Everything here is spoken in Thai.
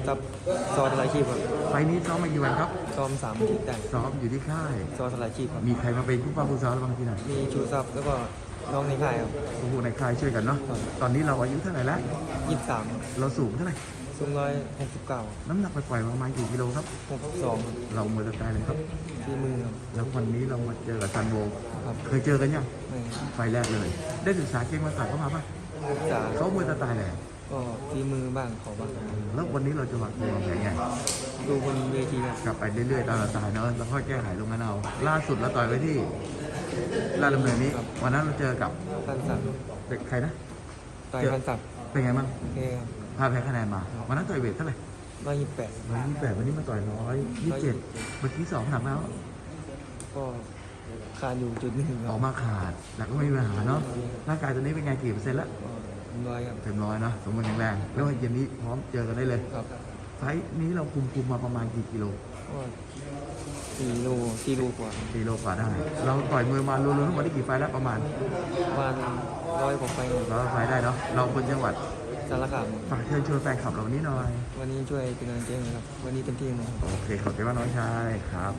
นทรัพย์ซอสลายชีพครับไฟล์นี้ซ้อมมากี่วันครับ ซ้อมสามอาทิตย์ได้ซ้อมอยู่ที่ค่ายซอสลายชีพครับ มีใครมาเป็นผู้ป้าผู้ซ้อมบางทีหน่อยมีชูทรัพย์แล้วก็น้องในค่ายครับผู้ในค่ายช่วยกันเนาะครับตอนนี้เราอายุเท่าไหร่แล้วยี่สิบสามเราสูงเท่าไหร่สูงร้อยหกสิบเก้าน้ำหนักไปปล่อยๆประมาณกี่กิโลครับหกสองเรามือตะกายเลยครับที่มือครับ แล้ววันนี้เรามาเจอกับซันโวครับเคยเจอกันยังไม่ไฟล์แรกเลย ได้ศึกษาเก่งมาสักเข้ามาปะจ๋าเขามือตะกายแหละ ก็ที่มือบ้างขอบ้างแล้ววันนี้เราจะวางเกมวางแผนไงดูบนเวทีครับกลับไปเรื่อยๆตามสไตล์เนาะแล้วค่อยแก้ไขลงกันเอาล่าสุดเราต่อยไว้ที่ลาดดำเนินนี้วันนั้นเราเจอกับพันสับเด็กใครนะต่อยพันสับเป็นไงบ้างโอเคครับพาแพ้คะแนนมาวันนั้นต่อยเวทเท่าไหร่ร้อยยี่สิบแปดร้อยยี่สิบแปดวันนี้มาต่อยร้อยยี่สิบเจ็ดเมื่อกี้สองหนักแล้วก็ขาดอยู่จุดหนึ่งคอรัอบกมาขาดแต่ก็ไม่มีปัญหาเนาะร่างกายตอนนี้เป็นไงกี่เปอร์เซ็นต์แล้วก็ร้อยครับ เต็มร้อยเนาะสมบูรณ์แข็งแรง แล้วเย็นนี้พร้อมเจอกันได้เลยครับ ไฟท์นี้เราคุมคุมมาประมาณกี่กิโลก็สี่โลสี่โลกว่ากิโลกว่าได้ เราต่อยมวยมารวมๆทั้งหมดได้กี่ไฟท์แล้วประมาณประมาณร้อยกว่าไปครับร้อยไฟท์ได้เนาะ เราคนจังหวัดสารคามฝากเชิญชวนแฟนคลับเราวันนี้หน่อย วันนี้ช่วยเป็นกำลังใจให้ครับ วันนี้เต็มที่หมดโอเคขอบใจมากน้องชายครับ